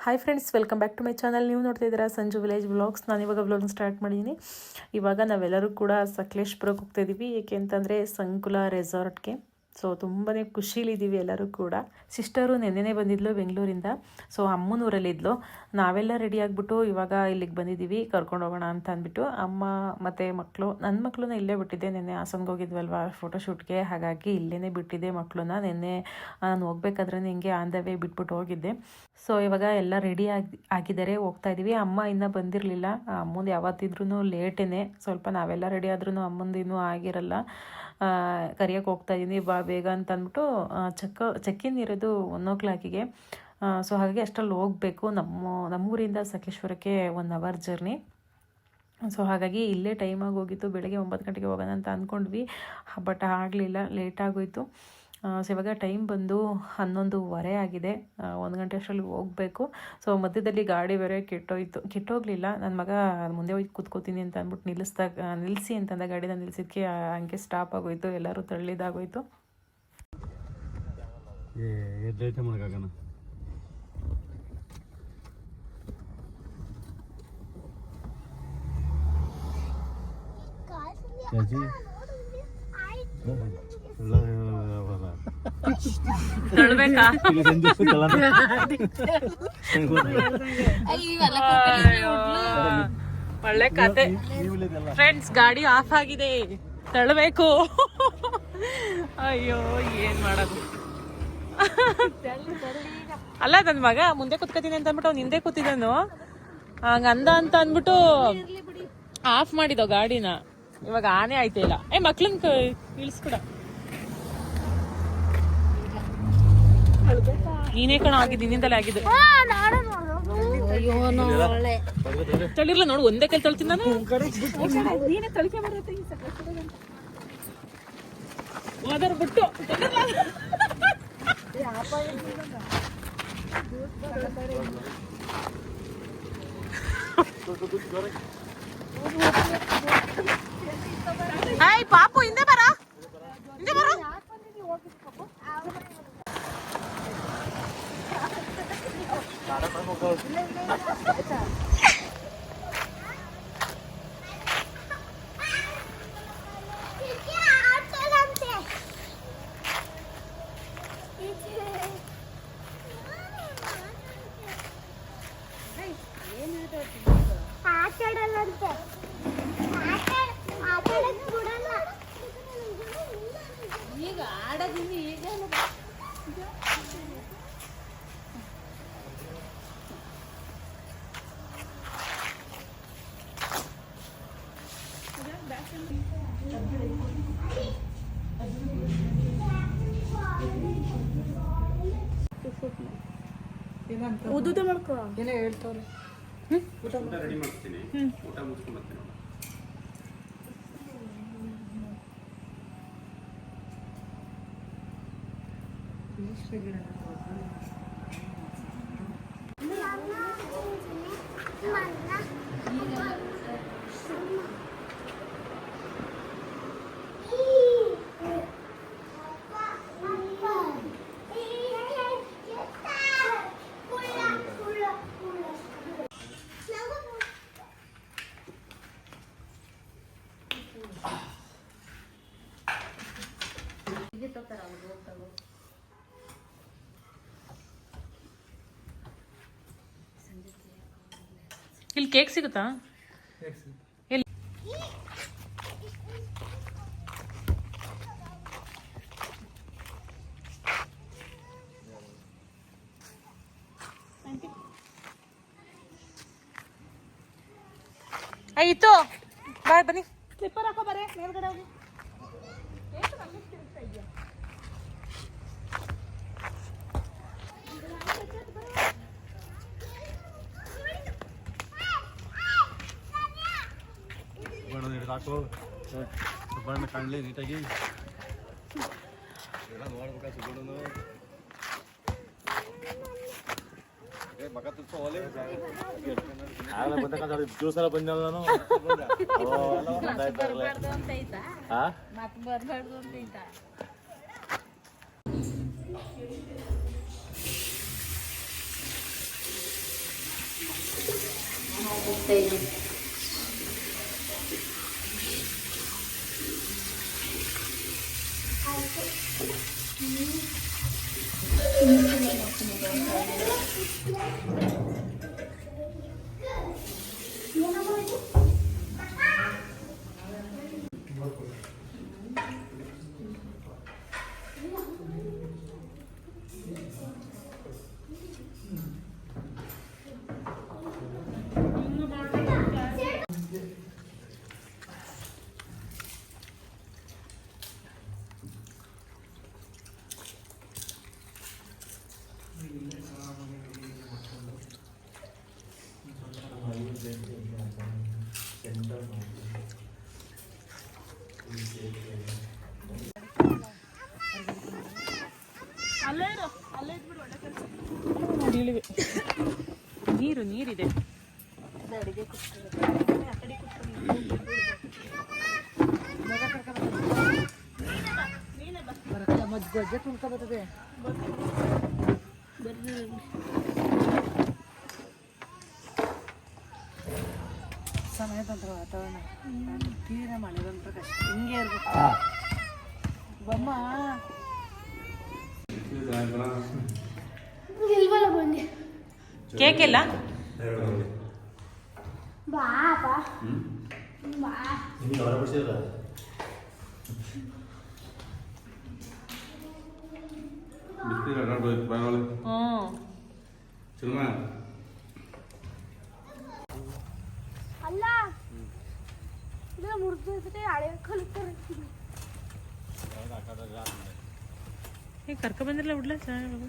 Hi friends welcome back to my channel ನೀವು ನೋಡ್ತಾ ಇದ್ದೀರಾ ಸಂಜು ವಿಲೇಜ್ ವ್ಲಾಗ್ಸ್ ನಾನು ಇವಾಗ ವ್ಲಾಗ್ ಸ್ಟಾರ್ಟ್ ಮಾಡಿದ್ದೀನಿ ಇವಾಗ ನಾವೆಲ್ಲರೂ ಕೂಡ ಸಕಲೇಶ್ಪುರಕ್ಕೆ ಹೋಗ್ತಾಯಿದ್ದೀವಿ ಏಕೆ ಅಂತಂದರೆ ಸಂಕುಲ ರೆಸಾರ್ಟ್ಗೆ ಸೊ ತುಂಬಾ ಖುಷಿಲಿದ್ದೀವಿ ಎಲ್ಲರೂ ಕೂಡ. ಸಿಸ್ಟರು ನೆನ್ನೆನೇ ಬಂದಿದ್ಲು ಬೆಂಗಳೂರಿಂದ. ಸೊ ಅಮ್ಮನೂರಲ್ಲಿದ್ಲು. ನಾವೆಲ್ಲ ರೆಡಿ ಆಗಿಬಿಟ್ಟು ಇವಾಗ ಇಲ್ಲಿಗೆ ಬಂದಿದ್ದೀವಿ, ಕರ್ಕೊಂಡು ಹೋಗೋಣ ಅಂತ ಅಂದ್ಬಿಟ್ಟು ಅಮ್ಮ ಮತ್ತು ಮಕ್ಕಳು ನನ್ನ ಮಕ್ಕಳನ್ನ ಇಲ್ಲೇ ಬಿಟ್ಟಿದ್ದೆ. ನೆನ್ನೆ ಹಾಸನ್ಗೆ ಹೋಗಿದ್ವಲ್ವಾ ಫೋಟೋಶೂಟ್ಗೆ ಹಾಗಾಗಿ ಇಲ್ಲೇ ಬಿಟ್ಟಿದ್ದೆ ಮಕ್ಕಳನ್ನ ನಿನ್ನೆ ನಾನು ಹೋಗ್ಬೇಕಾದ್ರೆ ಹಿಂಗೆ ಆನ್ ದ ವೇ ಬಿಟ್ಬಿಟ್ಟು ಹೋಗಿದ್ದೆ. ಸೊ ಇವಾಗ ಎಲ್ಲ ರೆಡಿ ಆಗಿ, ಆಗಿದ್ದಾರೆ, ಹೋಗ್ತಾ ಇದ್ದೀವಿ. ಅಮ್ಮ ಇನ್ನೂ ಬಂದಿರಲಿಲ್ಲ. ಅಮ್ಮಂದು ಯಾವತ್ತಿದ್ರೂ ಲೇಟೇ ಸ್ವಲ್ಪ ನಾವೆಲ್ಲ ರೆಡಿ ಆದ್ರೂ ಇನ್ನೂ ಆಗಿರಲ್ಲ. ಕರಿಯೋಕೆ ಹೋಗ್ತಾ ಇದ್ದೀನಿ ಬಾ ಬೇಗ ಅಂತ ಅಂದ್ಬಿಟ್ಟು ಚೆಕ್ ಚೆಕ್ಕಿನ್ ಇರೋದು ಒನ್ ಓ ಕ್ಲಾಕಿಗೆ ಸೊ ಹಾಗಾಗಿ ಅಷ್ಟರಲ್ಲಿ ಹೋಗಬೇಕು. ನಮ್ಮ, ನಮ್ಮೂರಿಂದ ಸಕಲೇಶ್ವರಕ್ಕೆ ಒನ್ ಅವರ್ ಜರ್ನಿ ಸೊ ಹಾಗಾಗಿ ಇಲ್ಲೇ ಟೈಮಾಗಿ ಹೋಗಿತ್ತು ಬೆಳಗ್ಗೆ ಒಂಬತ್ತು ಗಂಟೆಗೆ ಹೋಗೋಣ ಅಂತ ಅಂದ್ಕೊಂಡ್ವಿ ಬಟ್ ಆಗಲಿಲ್ಲ ಲೇಟ್ ಆಗೋಯ್ತು. ಸೊ ಇವಾಗ ಟೈಮ್ ಬಂದು ಹನ್ನೊಂದುವರೆ ಆಗಿದೆ. ಒಂದು ಗಂಟೆ ಅಷ್ಟರಲ್ಲಿ ಹೋಗಬೇಕು. ಸೊ ಮಧ್ಯದಲ್ಲಿ ಗಾಡಿ ಬೇರೆ ಕೆಟ್ಟೋಯ್ತು. ಕೆಟ್ಟೋಗಲಿಲ್ಲ. ನನ್ನ ಮಗ ಮುಂದೆ ಹೋಗಿ ಕೂತ್ಕೋತೀನಿ ಅಂತ ಅಂದ್ಬಿಟ್ಟು ನಿಲ್ಲಿಸ್ದಾಗ ನಿಲ್ಲಿಸಿ ಅಂತಂದ ಗಾಡಿನ ನಿಲ್ಲಿಸಿದ್ಕೆ ಹಂಗೆ ಸ್ಟಾಪ್ ಆಗೋಯ್ತು. ಎಲ್ಲರೂ ತಳ್ಳಿದಾಗೋಯ್ತು. ಏ ತಳ್ಬೇಕಾ? ಒಳ್ಳೆ ಕತೆ. ಫ್ರೆಂಡ್ಸ್ ಗಾಡಿ ಆಫ್ ಆಗಿದೆ. ತಳ್ಬೇಕು. ಅಯ್ಯೋ ಏನ್ ಮಾಡೋದು? ಅಲ್ಲ ನನ್ನ ಮಗ ಮುಂದೆ ಕುತ್ಕೋತೀನಿ ಅಂತ ಅಂದ್ಬಿಟ್ಟು ಅವ್ನು ಹಿಂದೆ ಕೂತಿದ್ದಾನು. ಹಂಗ ಅಂದ ಅಂತ ಅಂದ್ಬಿಟ್ಟು ಆಫ್ ಮಾಡಿದ ಗಾಡಿನ. ಇವಾಗ ಆನೆ ಆಯ್ತಿಲ್ಲ ಇಲ್ಲ. ಏ ಮಕ್ಳನ್ ಇಳಿಸ್ಬಿಡ ನೀನೇ ಕಣ ಆಗಿದ್ದು ನಿನ್ನಿಂದಲೇ ಆಗಿದ್ದು. ತಳಿರ್ಲ ನೋಡು. ಒಂದೇ ಕೈ ತಳ್ತೀನಿ ನಾನು. ನೀನೇ ತಳಿಕೆ ಬರುತ್ತೆ ಬಿಟ್ಟು. ಹಾಯ್ ಪಾಪು ಹಿಂದೆ ಬರ. ಹಿಂದೆ ಬರ. mo, Gold. ಉದುದ ಮಾಡ್ಕೋ. ಏನೋ ಹೇಳ್ತವ್ರೆ. ರೆಡಿ ಮಾಡ್ತೀನಿ. ಊಟ ಮುಗಿಸ್ಕೊಂಡು ಬರ್ತೀನಿ. ಇಲ್ಲಿ ಕೇಕ್ ಸಿಗುತ್ತಾ? ಎಲ್ಲಿ? ಆಯ್ತು ಬಾಯ್ ಬನ್ನಿ. ಸ್ಲಿಪ್ಪರ್ ಹಾಕೋ ಬರೇ. ಮೇಲ್ಗಡೆ ಹೋಗಿ. ಬಣ್ಣ ಹಿಡ್ದು ಹಾಕು ಬಣ್ಣ ಕಾಣಲಿ ನೀಟಾಗಿ ಎಲ್ಲ ನೋಡ್ಬೇಕಾ ಸುಗುಣನು ಏ ಮಗ ತುರ್ಸೋ ಒಲೆ ಜ್ಯೂಸ್ ಎಲ್ಲ ಬಂದಲ್ಲ ನಾನು ಓ, ಎಲ್ಲ ಬಂದಾಯ್ತಾರಲ್ಲ. ಅಂತ ನೀರು ನೀರಿದೆ. ಸಮಯ ಬಂತ ವಾತಾವರಣ ತೀರ ಮಳೆ ಬಂದ ಕಷ್ಟ ಹಿಂಗೆ ಇರ್ಬೇಕು ಬಮ್ಮ ಇಲ್ವಲ್ಲ ಬಂದೆ. ಕೇಕ್ ಇಲ್ಲ ಬಾ ಬಾ ಬಾ ನಿಮಗೆ ಹೊರ ಬಿಡಿಸಿದ್ರ ಹ್ಞೂ ಅಲ್ಲ ಇದು ಮುರಿದಿರ್ತದೆ ಹಳೆ ಕಲಿತಾರೆ ಈಗ ಕರ್ಕೊ ಬಂದಿರಲ್ಲ ಬಿಡ್ಲ ಚೆನ್ನಾಗಿ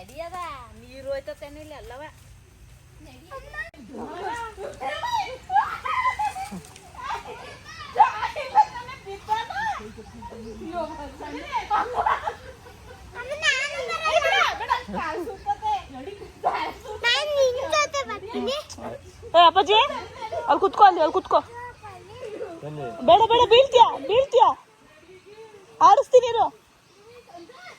ನಡಿಯದ ನೀರು ಹೋಯ್ತತೇನು ಇಲ್ಲ ಅಲ್ಲವ? ಅಪ್ಪಾಜಿ, ಅಲ್ಲಿ ಕುತ್ಕೋ, ಅಲ್ಲಿ ಅಲ್ಲಿ ಕುತ್ಕೋ. ಬೇಡ ಬೇಡ, ಬೀಳ್ತೀಯ ಬೀಳ್ತೀಯ. ಆಡಿಸ್ತೀನಿ ಇರು ಹೋಗು ಹೋಗು ನಿಜ ಗೊತ್ತಾ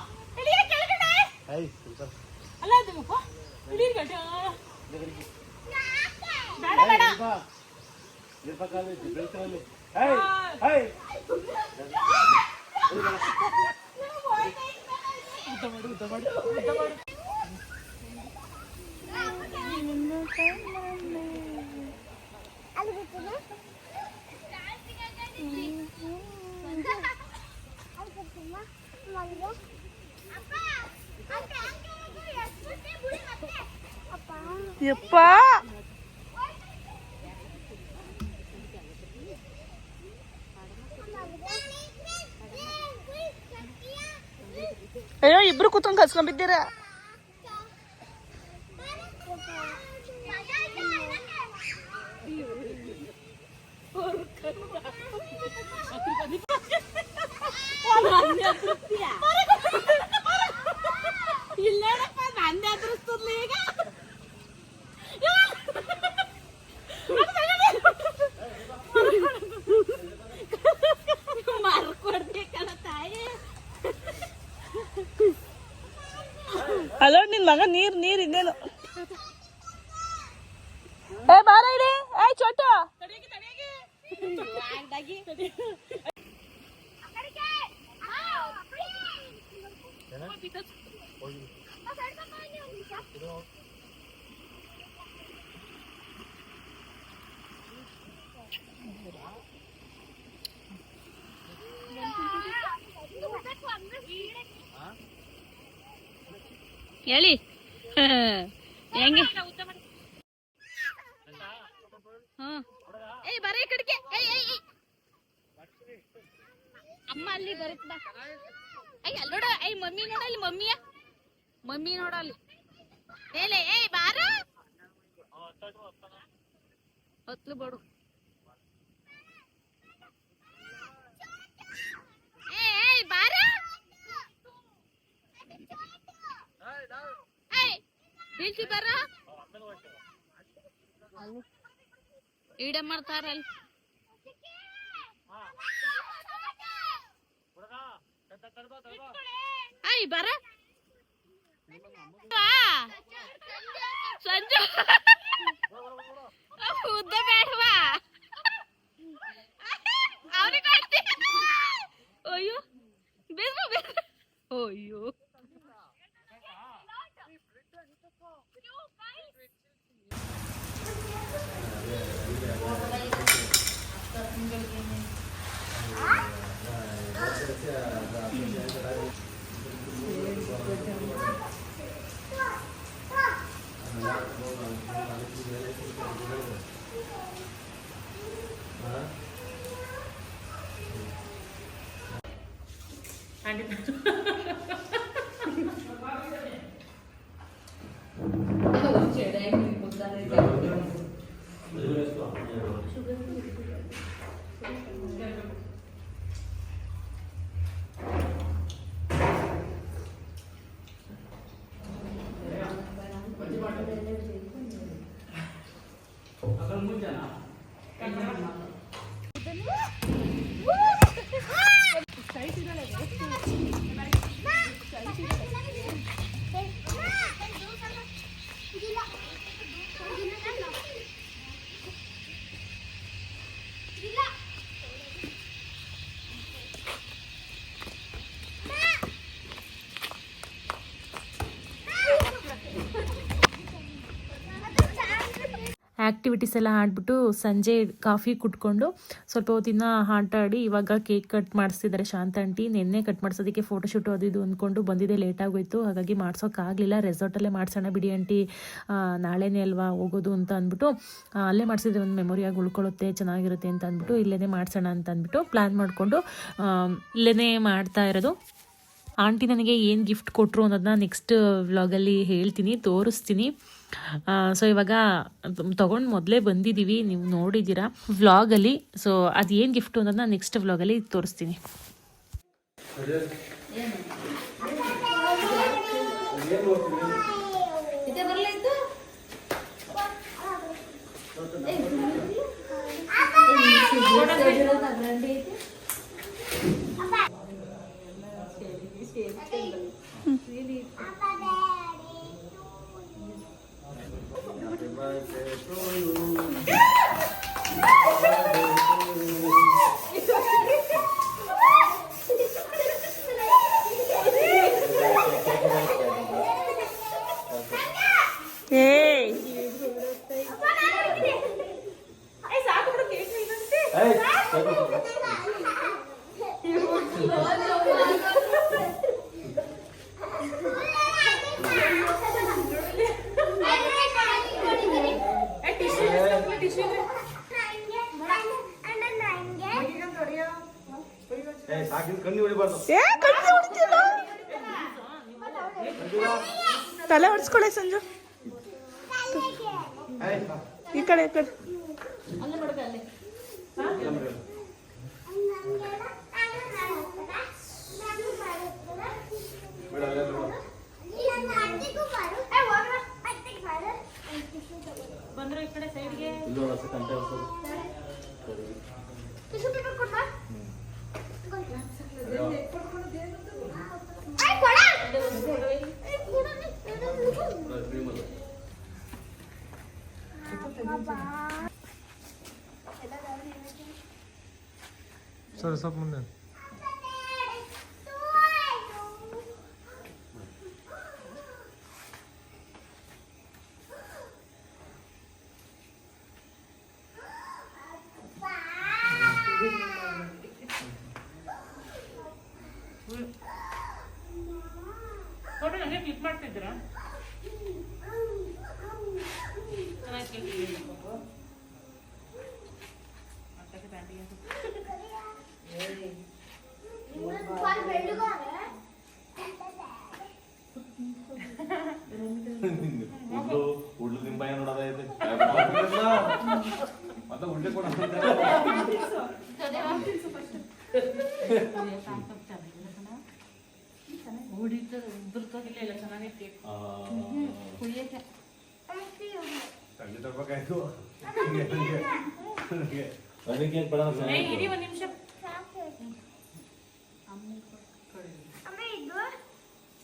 ಅಲ್ಲಿ ಬಿಟ್ಟಿನ ಯಪ್ಪ ಅಯ್ಯೋ ಇಬ್ರು ಕುತ್ಕೊಂಡ್ ಕಸ್ಕೊಂಡ್ ಹೇಳಿ. ಹೆಂಗೆ? ಹ್ಮ್ ಏಯ್ ಬರ ಈ ಕಡೆಗೆ. ಏಯ್ ಏಯ್. ಅಮ್ಮ ಅಲ್ಲಿ ಬರುತ್ತೆ? ಬಾ ಅಲ್ಲಿ ನೋಡ. ಏಯ್ ಮಮ್ಮಿ ನೋಡ ಅಲ್ಲಿ ಮಮ್ಮಿಯ. ಮಮ್ಮಿ ನೋಡ ಅಲ್ಲಿ. ಏಲೆ ಏಯ್ ಬಾರ. ಹತ್ಲು ಬಡು ಏಯ್ ಏಯ್ ಬಾರ ಏಯ್ ನಿಲ್ಸಿ ಬರ. ಈಡ ಮಾಡ್ತಾರಲ್. ಐ ಬರ. ಸಂಜು. கண்டிப்பாக ಆ್ಯಕ್ಟಿವಿಟೀಸ್ ಎಲ್ಲ ಆಡಿಬಿಟ್ಟು ಸಂಜೆ ಕಾಫಿ ಕುಟ್ಕೊಂಡು ಸ್ವಲ್ಪ ಹೊತ್ತಿನ ಆಟ ಆಡಿ ಇವಾಗ ಕೇಕ್ ಕಟ್ ಮಾಡಿಸ್ತಿದ್ದಾರೆ ಶಾಂತ ಆಂಟಿ ನಿನ್ನೆ ಕಟ್ ಮಾಡಿಸೋದಕ್ಕೆ ಫೋಟೋಶೂಟ್ ಅದು ಇದು ಅಂದ್ಕೊಂಡು ಬಂದಿದ್ದೆ ಲೇಟ್ ಆಗೋಯ್ತು. ಹಾಗಾಗಿ ಮಾಡಿಸೋಕ್ಕಾಗಲಿಲ್ಲ ರೆಸಾರ್ಟಲ್ಲೇ ಮಾಡ್ಸೋಣ ಬಿಡಿ ಆಂಟಿ ನಾಳೆನೇ ಅಲ್ವಾ ಹೋಗೋದು ಅಂತ ಅಂದ್ಬಿಟ್ಟು ಅಲ್ಲೇ ಮಾಡಿಸಿದ್ರೆ ಒಂದು ಮೆಮೊರಿಯಾಗಿ ಉಳ್ಕೊಳ್ಳುತ್ತೆ, ಚೆನ್ನಾಗಿರುತ್ತೆ ಅಂತ ಅಂದ್ಬಿಟ್ಟು ಇಲ್ಲೇ ಮಾಡಿಸೋಣ ಅಂತ ಅಂದ್ಬಿಟ್ಟು ಪ್ಲ್ಯಾನ್ ಮಾಡಿಕೊಂಡು ಇಲ್ಲೇ ಮಾಡ್ತಾ ಇರೋದು. ಆಂಟಿ ನನಗೆ ಏನು ಗಿಫ್ಟ್ ಕೊಟ್ಟರು ಅನ್ನೋದನ್ನ ನೆಕ್ಸ್ಟ್ ವ್ಲಾಗಲ್ಲಿ ಹೇಳ್ತೀನಿ, ತೋರಿಸ್ತೀನಿ. ಸೊ ಇವಾಗ ತೊಗೊಂಡು ಮೊದಲೇ ಬಂದಿದ್ದೀವಿ ನೀವು ನೋಡಿದ್ದೀರಾ ವ್ಲಾಗಲ್ಲಿ ಸೊ ಅದು ಏನು ಗಿಫ್ಟು ಅನ್ನೋದನ್ನ ನೆಕ್ಸ್ಟ್ ವ್ಲಾಗಲ್ಲಿ ತೋರಿಸ್ತೀನಿ. birthday to ತಲೆ ಹೊಡ್ಸ್ಕೊಳ್ಳೆ ಸಂಜು. ಈ ಕಡೆ ಈ ಕಡೆ. ಬೇಡ ಈ ಕಡೆ ಇಲ್ಲೂ ಹೊಸ ಕಂಟೆ ಮತ್ತೆ ಉಂಡೆ ಕೊಡ ಅದಕ್ಕೆ ಒಂದು ನಿಮಿಷ.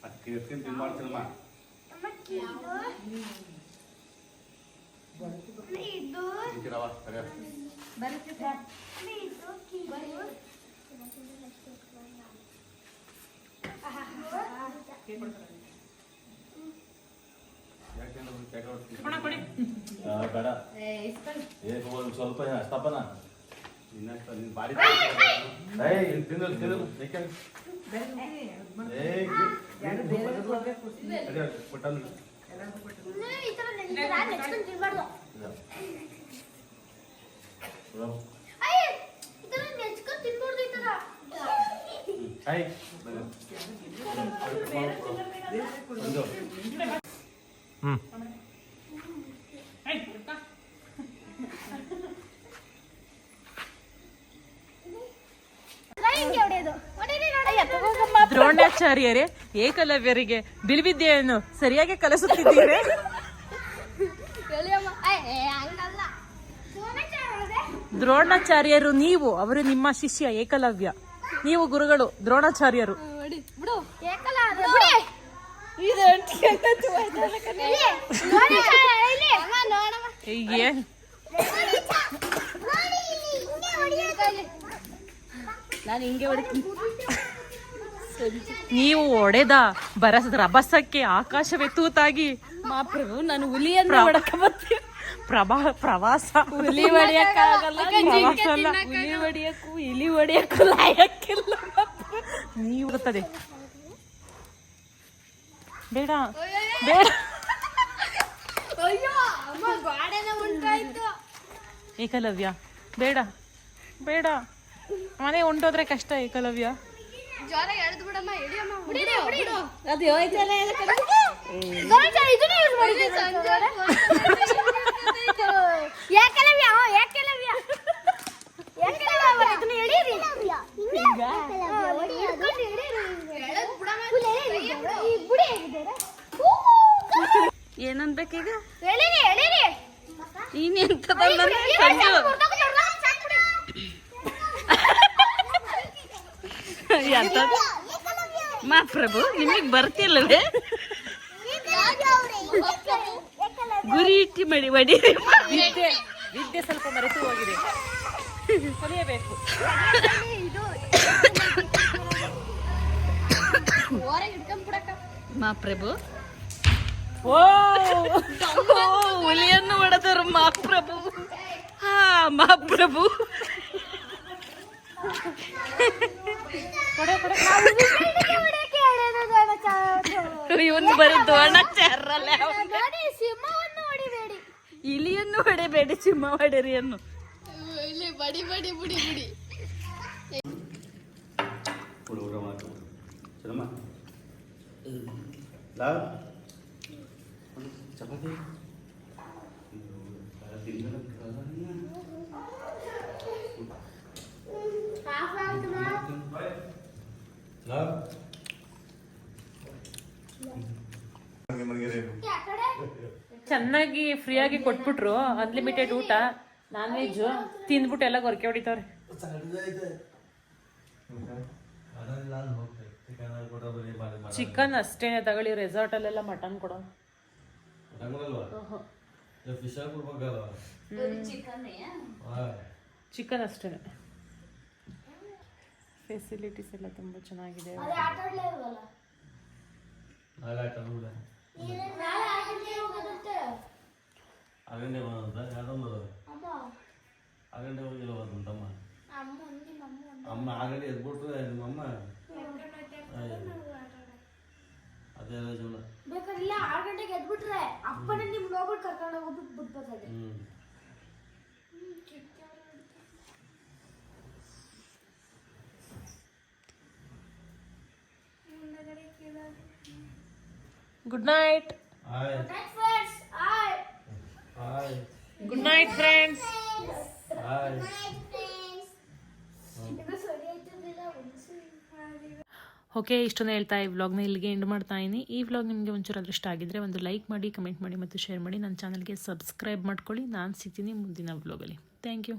ಅಕ್ಕಿ ಎತ್ಕೊಂಡು ತಿನ್ ಮಾಡ್ತೀನಮ್ಮ ಸಿಕ್ಕಿರವ ಸರಿ. ಸ್ವಲ್ಪ ಅಷ್ಟಪ್ಪನ. ನಿನ್ನಷ್ಟ ಹ್ಮ್. ದ್ರೋಣಾಚಾರ್ಯರೇ ಏಕಲವ್ಯರಿಗೆ ಬಿಲ್ವಿದ್ಯೆಯನ್ನು ಸರಿಯಾಗಿ ಕಲಿಸುತ್ತಿದ್ದೀರಿ? ದ್ರೋಣಾಚಾರ್ಯರು ನೀವು ಅವರು ನಿಮ್ಮ ಶಿಷ್ಯ ಏಕಲವ್ಯ. ನೀವು ಗುರುಗಳು ದ್ರೋಣಾಚಾರ್ಯರು. ಹಿಂಗೆ? ನಾನು ಹಿಂಗೆ ಹೊಡಿತೀನಿ. ನೀವು ಒಡೆದ ಬರಸದ ರಭಸಕ್ಕೆ ಆಕಾಶವೇ ತೂತಾಗಿ ಮಾ ಪ್ರಭು ನಾನು ಹುಲಿಯನ್ನು ಹೊಡಕ ಬರ್ತೀನಿ. ಪ್ರಭಾ ಪ್ರವಾಸ. ಹುಲಿ ಹೊಡಿಯಕ್ಕಾಗಲ್ಲ. ಪ್ರವಾಸ ಅಲ್ಲ. ಹುಲಿ ಹೊಡಿಯಕ್ಕೂ ಇಲಿ ಹೊಡಿಯಕ್ಕೂ ಲಾಯಕ್ಕಿಲ್ಲ. ನೀವು ಗೊತ್ತದೆ ಬೇಡ. ಬೇಡ. ಅಯ್ಯೋ ಅಮ್ಮ ಗಾಡೆನ ಉಂಟಾಯ್ತು. ಏಕಲವ್ಯ. ಬೇಡ. ಬೇಡ. ಮನೆ ಉಂಟೋದ್ರೆ ಕಷ್ಟ ಏಕಲವ್ಯ. ಜ್ವರ ಎಳೆದು ಬಿಡಮ್ಮ ಎಳಿಯಮ್ಮ ಯೂಸ್ ಬಿಡಿ ಅದು ಏಕಲವ್ಯ ಏಕಲವ್ಯ. ಏಕಲವ್ಯ ಅವರ ಇದನ್ನ ಎಳೀರಿ. ಏನನ್ಬೇಕೀಗ ಎಳೀರಿ. ಎಳೀರಿ ಮಾ ಪ್ರಭು ನಿಮಗೆ ಬರ್ತಿಲ್ಲವೇ? ಗುರಿ ಇಟ್ಟಿ ಮಡಿ ಮಾಡಿ. ವಿದ್ಯೆ ವಿದ್ಯೆ ಸ್ವಲ್ಪ ಮರೆತು ಹೋಗಿದೆ. ಕಲಿಯಬೇಕು. ಮಾ ಪ್ರಭು. ಓ! ಹುಲಿಯನ್ನು ಹೊಡೆದರು ಮಾ ಪ್ರಭು. ಹಾ ಮಾ ಪ್ರಭು. ಇವನು ಬರೀ ಅಣ್ಣ ಚಾರಲ್ಲ ಇಲಿಯನ್ನು ಹೊಡೆಬೇಡಿ ಸಿಂಹ ಹೊಡೆರಿಯನ್ನು ಇಲ್ಲಿ ಬಡಿ ಬಡಿ ಬುಡಿ ಬುಡಿ ಹುಡುಗರ ಮಾತು ಸರಮ್ಮ ಫ್ರೀ ಆಗಿ ಚೆನ್ನಾಗಿ ಕೊಟ್ಬಿಟ್ರು ಅನ್ಲಿಮಿಟೆಡ್ ಊಟ ನಾನ್ ವೆಜ್ ತಿಂದ್ಬಿಟ್ಟು ಎಲ್ಲ ಗೊರಕೆ ಹೊಡಿತಾವ್ರೆ. ಚಿಕನ್ ಅಷ್ಟೇನೆ ತಗೊಳ್ಳಿ ರೆಸಾರ್ಟ್ ಅಲ್ಲೆಲ್ಲ ಮಟನ್ ಕೊಡೋ ಚಿಕನ್ ಅಷ್ಟೇ ಫೆಸಿಲಿಟೀಸ್ ಎಲ್ಲ ತುಂಬ ಚೆನ್ನಾಗಿದೆ. ಅದೇ ಆಟ ಆಡ್ಲೇ ಇಲ್ವಲ್ಲ ನಾಳೆ ಆಟ ನೋಡ ನಾಳೆ ಆಟಕ್ಕೆ ಹೋಗೋದಂತೆ ಆಗಂಡೆ ಬಂದಂತ ಯಾವ್ದೊಂದು ಅಮ್ಮ ಆಗಂಡೆ ಹೋಗಿಲ್ಲ ಬಂತಮ್ಮ ಅಮ್ಮ ನಿಮ್ಮ ಅಮ್ಮ ಅಮ್ಮ ಆಗಂಡೆ ಎದ್ಬಿಟ್ರೆ ನಿಮ್ಮಮ್ಮ ಅದೆಲ್ಲ ಜೀವನ ಬೇಕಾದ್ರೆ ಇಲ್ಲ ಆರು ಗಂಟೆಗೆ ಎದ್ಬಿಟ್ರೆ ಅಪ್ಪನೇ ನಿಮ್ good night good night friends okay ಇಷ್ಟೊಂದು ಹೇಳ್ತಾ ಈ ವ್ಲಾಗ್ನ ಇಲ್ಲಿಗೆ ಎಂಡ್ ಮಾಡ್ತಾ ಇದ್ದೀನಿ ಈ ವ್ಲಾಗ್ ನಿಮಗೆ ಒಂಚೂರು ಇಷ್ಟ ಆಗಿದ್ರೆ ಒಂದು ಲೈಕ್ ಮಾಡಿ ಕಮೆಂಟ್ ಮಾಡಿ ಮತ್ತು ಶೇರ್ ಮಾಡಿ. ನನ್ನ ಚಾನಲ್ಗೆ ಸಬ್ಸ್ಕ್ರೈಬ್ ಮಾಡ್ಕೊಳ್ಳಿ. ನಾನು ಸಿಗ್ತೀನಿ ಮುಂದಿನ ವ್ಲಾಗಲ್ಲಿ ಥ್ಯಾಂಕ್ ಯು